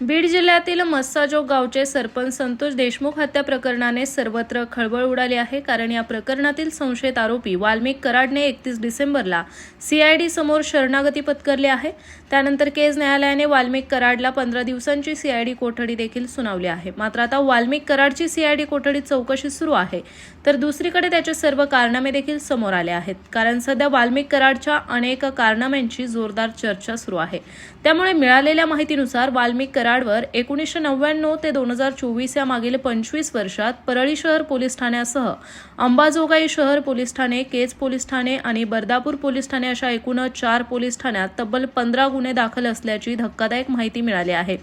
बीड जिल्ह्यातील मस्साजोग गावचे सरपंच संतोष देशमुख हत्या प्रकरणाने सर्वत्र खळबळ उडाली आहे कारण या प्रकरणातील संशयित आरोपी वाल्मिक कराडने एकतीस डिसेंबरला सीआयडी समोर शरणागती पत्करली आहे. त्यानंतर केज न्यायालयाने वाल्मिक कराडला पंधरा दिवसांची सीआयडी कोठडी देखील सुनावली आहे. मात्र आता वाल्मिक कराडची सीआयडी कोठडी चौकशी सुरू आहे. तर दुसरीकडे त्याचे सर्व कारनामे देखील समोर आले आहेत. कारण सध्या वाल्मिक कराडच्या अनेक कारनाम्यांची जोरदार चर्चा सुरू आहे. त्यामुळे मिळालेल्या माहितीनुसार वाल्मिक कराडवर एकोणीसशे नव्याण्णव ते दोन हजार चोवीस या मागील पंचवीस वर्षात परळी शहर पोलीस ठाण्यासह अंबाजोगाई शहर पोलीस ठाणे केज पोलीस ठाणे आणि बर्दापूर पोलीस ठाणे अशा एकूण चार पोलीस ठाण्यात तब्बल पंधरा गुन्हे दाखल असल्याची धक्कादायक माहिती मिळाली आहे.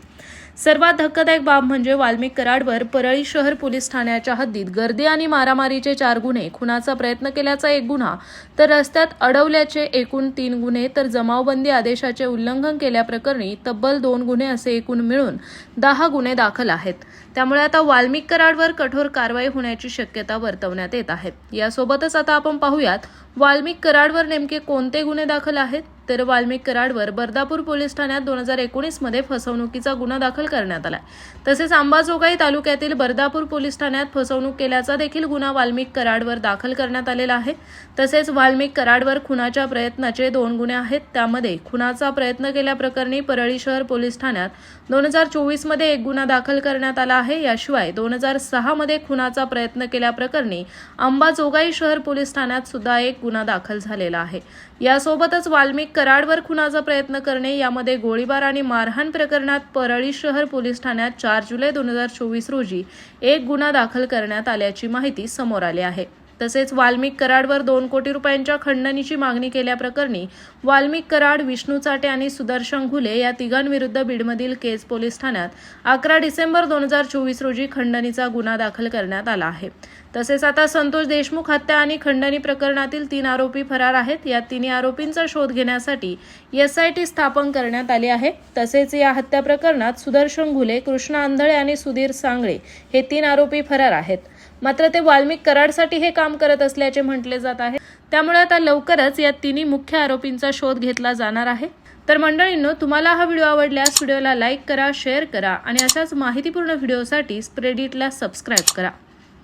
सर्वात धक्कादायक बाब म्हणजे वाल्मिक कराडवर परळी शहर पोलीस ठाण्याच्या हद्दीत गर्दी आणि मारामारीचे चार गुन्हे. खुनाचा प्रयत्न केल्याचा एक गुन्हा तर रस्त्यात अडवल्याचे एकूण तीन गुन्हे तर जमावबंदी आदेशाचे उल्लंघन केल्याप्रकरणी तब्बल दोन गुन्हे असे एकूण मिळून दहा गुन्हे दाखल आहेत. त्यामुळे आता वाल्मिक कराडवर कठोर कारवाई होण्याची शक्यता वर्तवण्यात येत आहे. यासोबतच आता आपण पाहूयात वाल्मिक कराडवर नेमके कोणते गुन्हे दाखल आहेत? तर वाल्मिक कराडवर बर्दापूर पोलीस ठाण्यात दोन हजार एकोणीसमध्ये फसवणुकीचा गुन्हा दाखल करण्यात आला तसेच अंबाजोगाई तालुक्यातील बर्दापूर पोलीस ठाण्यात फसवणूक केल्याचा देखील गुन्हा वाल्मिक कराडवर दाखल करण्यात आलेला आहे. तसेच वाल्मिक कराडवर खुनाच्या प्रयत्नाचे दोन गुन्हे आहेत. त्यामध्ये खुनाचा प्रयत्न केल्याप्रकरणी परळी शहर पोलीस ठाण्यात दोन हजार चोवीसमध्ये एक गुन्हा दाखल करण्यात आला आहे. आहे. याशिवाय दोन हजार सहामध्ये खुनाचा प्रयत्न केल्याप्रकरणी अंबाजोगाई शहर पोलीस ठाण्यात सुद्धा एक गुन्हा दाखल झालेला आहे. यासोबतच वाल्मिक कराडवर खुनाचा प्रयत्न करणे यामध्ये गोळीबार आणि मारहाण प्रकरणात परळी शहर पोलीस ठाण्यात चार जुलै दोन हजार चोवीस रोजी एक गुन्हा दाखल करण्यात आल्याची माहिती समोर आली आहे. तसेच वाल्मिक कराडवर दोन कोटी रुपयांच्या खंडणीची मागणी केल्याप्रकरणी वाल्मिक कराड विष्णू चाटे आणि सुदर्शन घुले या तिघांविरुद्ध बीडमधील केज पोलीस ठाण्यात अकरा डिसेंबर दोन हजार चोवीस रोजी खंडणीचा गुन्हा दाखल करण्यात आला आहे. तसेच आता संतोष देशमुख हत्या आणि खंडणी प्रकरणातील तीन आरोपी फरार आहेत. या तिन्ही आरोपींचा शोध घेण्यासाठी एसआयटी स्थापन करण्यात आली आहे. तसेच या हत्या प्रकरणात सुदर्शन घुले कृष्णा आंधळे आणि सुधीर सांगळे हे तीन आरोपी फरार आहेत. मात्र ते वाल्मिक कराडसाठी हे काम करत असल्याचे म्हटले जात आहे. त्यामुळे आता लवकरच या तिन्ही मुख्य आरोपींचा शोध घेतला जाणार आहे. तर मंडळींनो तुम्हाला हा व्हिडिओ आवडल्यास व्हिडिओला लाईक करा शेअर करा आणि अशाच माहितीपूर्ण व्हिडिओसाठी स्प्रेडिटला सबस्क्राईब करा.